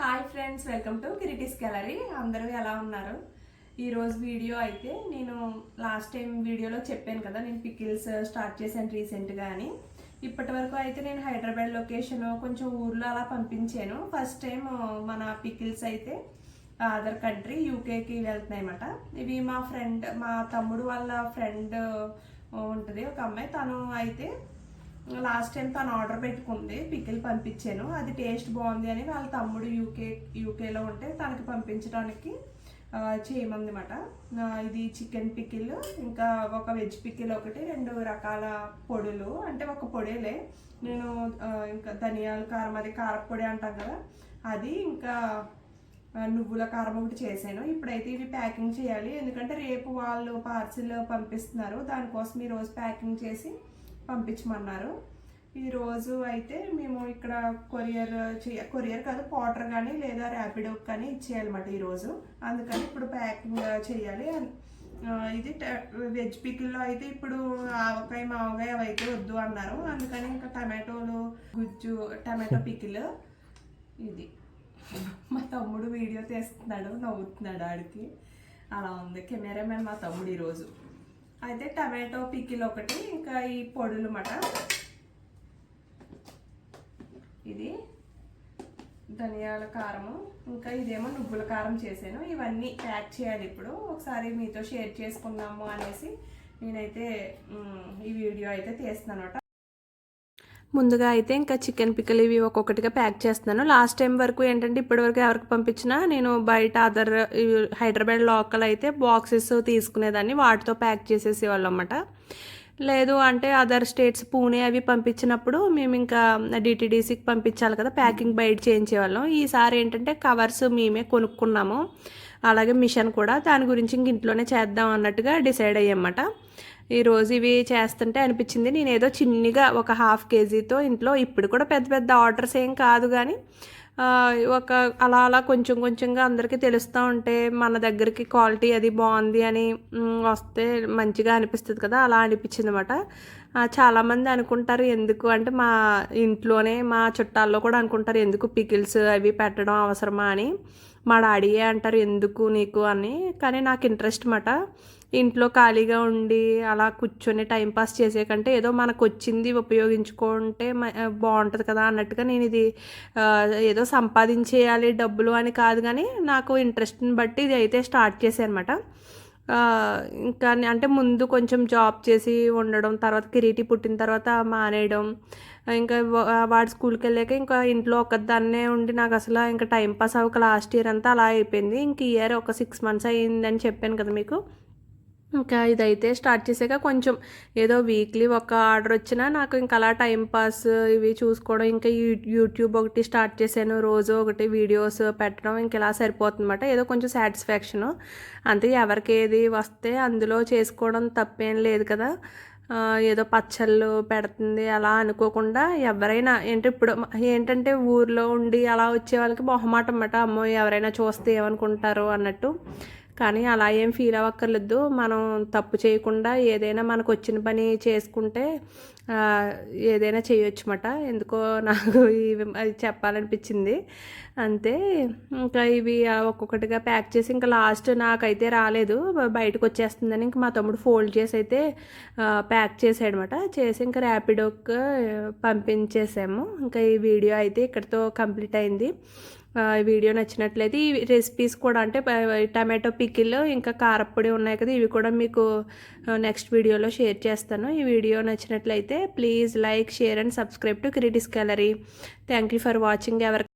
Hi friends welcome to Kriti's gallery. అందరూ ఎలా ఉన్నారు? ఈరోజు వీడియో అయితే నేను లాస్ట్ టైం వీడియోలో చెప్పాను కదా నేను పికిల్స్ స్టార్ట్ చేశాను రీసెంట్గా అని. ఇప్పటి వరకు అయితే నేను హైదరాబాద్ లొకేషన్ కొంచెం ఊర్లో అలా పంపించాను. ఫస్ట్ టైం మన పికిల్స్ అయితే అదర్ కంట్రీ యూకేకి వెళ్తున్నాయన్నమాట ఇవి మా ఫ్రెండ్ మా తమ్ముడు వాళ్ళ ఫ్రెండ్ ఉంటుంది ఒక అమ్మాయి. తను అయితే లాస్ట్ టైం తను ఆర్డర్ పెట్టుకుంది పికిల్ పంపించాను. అది టేస్ట్ బాగుంది అని వాళ్ళ తమ్ముడు యూకే యూకేలో ఉంటే తనకి పంపించడానికి ఆ, ఇది చికెన్ పికిల్ ఇంకా ఒక వెజ్ పికిల్ ఒకటి రెండు రకాల పొడులు. అంటే ఒక పొడేలే. నేను ఇంకా ధనియాల కారం అది కారపొడి అంటాం కదా. అది ఇంకా నువ్వుల కారం ఒకటి చేశాను. ఇప్పుడైతే ఇవి ప్యాకింగ్ చేయాలి. ఎందుకంటే రేపు వాళ్ళు పార్సిల్ పంపిస్తున్నారు. దానికోసం ఈ రోజు ప్యాకింగ్ చేసి పంపించమన్నారు. ఈ రోజు అయితే మేము ఇక్కడ కొరియర్ చేయ కొరియర్ కాదు పోటర్ కానీ లేదా ర్యాపిడో కానీ ఇచ్చేయాలన్నమాట ఈరోజు అందుకని ఇప్పుడు ప్యాకింగ్ చేయాలి ఇది ట- వెజ్ పికిల్లో అయితే ఇప్పుడు ఆవకాయ మావకాయ అవైతే వద్దు అన్నారు. అందుకని ఇంకా టమాటోలు గుజ్జు టమాటో పికిల్ ఇది. మా తమ్ముడు వీడియో తీస్తున్నాడు నవ్వుతున్నాడు ఆడికి. అలా ఉంది. కెమెరామెన్ మా తమ్ముడు ఈరోజు అయితే టమాటో పికిల్ ఒకటి ఇంకా ఈ పొడులు మాట ఇది ధనియాల కారము ఇంకా ఇదేమో నువ్వుల కారం చేశాను. ఇవన్నీ ప్యాక్ చేయాలి ఇప్పుడు. ఒకసారి మీతో షేర్ చేసుకుందాము అనేసి నేనైతే ఈ వీడియో అయితే తీస్తున్నాను ముందుగా అయితే ఇంకా చికెన్ పిక్కలు ఇవి ఒక్కొక్కటిగా ప్యాక్ చేస్తున్నాను. లాస్ట్ టైం వరకు ఏంటంటే ఇప్పటివరకు ఎవరికి పంపించినా నేను బయట అదర్ హైదరాబాద్ లోకల్ అయితే బాక్సెస్ తీసుకునేదాన్ని వాటితో ప్యాక్ చేసేసేవాళ్ళం అన్నమాట లేదు అంటే అదర్ స్టేట్స్ పూణే అవి పంపించినప్పుడు మేము ఇంకా డిటీడీసీకి పంపించాలి కదా ప్యాకింగ్ బయట చేయించేవాళ్ళం. ఈసారి ఏంటంటే కవర్స్ మేమే కొనుక్కున్నాము. అలాగే మిషన్ కూడా దాని గురించి ఇంక ఇంట్లోనే చేద్దాం అన్నట్టుగా డిసైడ్ అయ్యమాట ఈరోజు ఇవి చేస్తుంటే అనిపించింది. నేను ఏదో చిన్నగా ఒక హాఫ్ కేజీతో ఇంట్లో ఇప్పుడు కూడా పెద్ద పెద్ద ఆర్డర్స్ ఏం కాదు కానీ ఒక అలా అలా కొంచెం కొంచెంగా అందరికీ తెలుస్తూ ఉంటే మన దగ్గరికి క్వాలిటీ అది బాగుంది అని వస్తే మంచిగా అనిపిస్తుంది కదా అలా అనిపించింది అనమాట చాలామంది అనుకుంటారు ఎందుకు అంటే మా ఇంట్లోనే మా చుట్టాల్లో కూడా అనుకుంటారు ఎందుకు పికిల్స్ అవి పెట్టడం అవసరమా అని. మా డాడీయే అంటారు ఎందుకు నీకు అని కానీ నాకు ఇంట్రెస్ట్ మాట. ఇంట్లో ఖాళీగా ఉండి అలా కూర్చొని టైంపాస్ చేసే కంటే ఏదో మనకు వచ్చింది ఉపయోగించుకుంటే బాగుంటుంది కదా అన్నట్టుగా నేను ఇది ఏదో సంపాదించేయాలి డబ్బులు అని కాదు కానీ నాకు ఇంట్రెస్ట్ని బట్టి ఇది అయితే స్టార్ట్ చేశాను అనమాట ఇంకా అంటే ముందు కొంచెం జాబ్ చేసి ఉండడం తర్వాత కిరీటి పుట్టిన తర్వాత మానేయడం ఇంకా వాడు స్కూల్కి వెళ్ళాక ఇంకా ఇంట్లో ఒక్కదాన్నే ఉండి నాకు అసలు ఇంకా టైం పాస్ అవ్వక లాస్ట్ ఇయర్ అంతా అలా అయిపోయింది. ఇంక ఇయర్ ఒక సిక్స్ మంత్స్ అయ్యిందని చెప్పాను కదా మీకు. ఇంకా ఇదైతే స్టార్ట్ చేసాక కొంచెం ఏదో వీక్లీ ఒక ఆర్డర్ వచ్చినా నాకు ఇంకా అలా టైంపాస్ ఇవి చూసుకోవడం ఇంకా యూట్యూబ్ ఒకటి స్టార్ట్ చేశాను రోజు ఒకటి వీడియోస్ పెట్టడం ఇంక ఇలా సరిపోతుందన్నమాట. ఏదో కొంచెం సాటిస్ఫాక్షను అంతే ఎవరికి ఏది వస్తే అందులో చేసుకోవడం తప్పేం లేదు కదా. ఏదో పచ్చళ్ళు పెడుతుంది అలా అనుకోకుండా ఎవరైనా ఏంటి ఇప్పుడు ఏంటంటే ఊర్లో ఉండి అలా వచ్చే వాళ్ళకి మొహమాట అన్నమాట. అమ్మో ఎవరైనా చూస్తే ఏమనుకుంటారు అన్నట్టు. కానీ అలా ఏం ఫీల్ అవ్వక్కర్లేదు. మనం తప్పు చేయకుండా ఏదైనా మనకు వచ్చిన పని చేసుకుంటే ఏదైనా చేయొచ్చు ఎందుకో నాకు ఇవి అది చెప్పాలనిపించింది. అంతే. ఇంకా ఇవి ఒక్కొక్కటిగా ప్యాక్ చేసి ఇంకా లాస్ట్ నాకైతే రాలేదు. బయటకు వచ్చేస్తుందని ఇంకా మా తమ్ముడు ఫోల్డ్ చేసి అయితే ప్యాక్ చేసాడనమాట. చేసి ఇంకా ర్యాపిడోకి పంపించేసాము. ఇంకా ఈ వీడియో అయితే ఇక్కడితో కంప్లీట్ అయింది. వీడియో నచ్చినట్లయితే ఈ రెసిపీస్ కూడా అంటే టమాటో పికిల్ ఇంకా కారప్పొడి ఉన్నాయి కదా ఇవి కూడా మీకు నెక్స్ట్ వీడియోలో షేర్ చేస్తాను. ఈ వీడియో నచ్చినట్లయితే please like share and subscribe to Kriti's gallery thank you for watching ఎవరి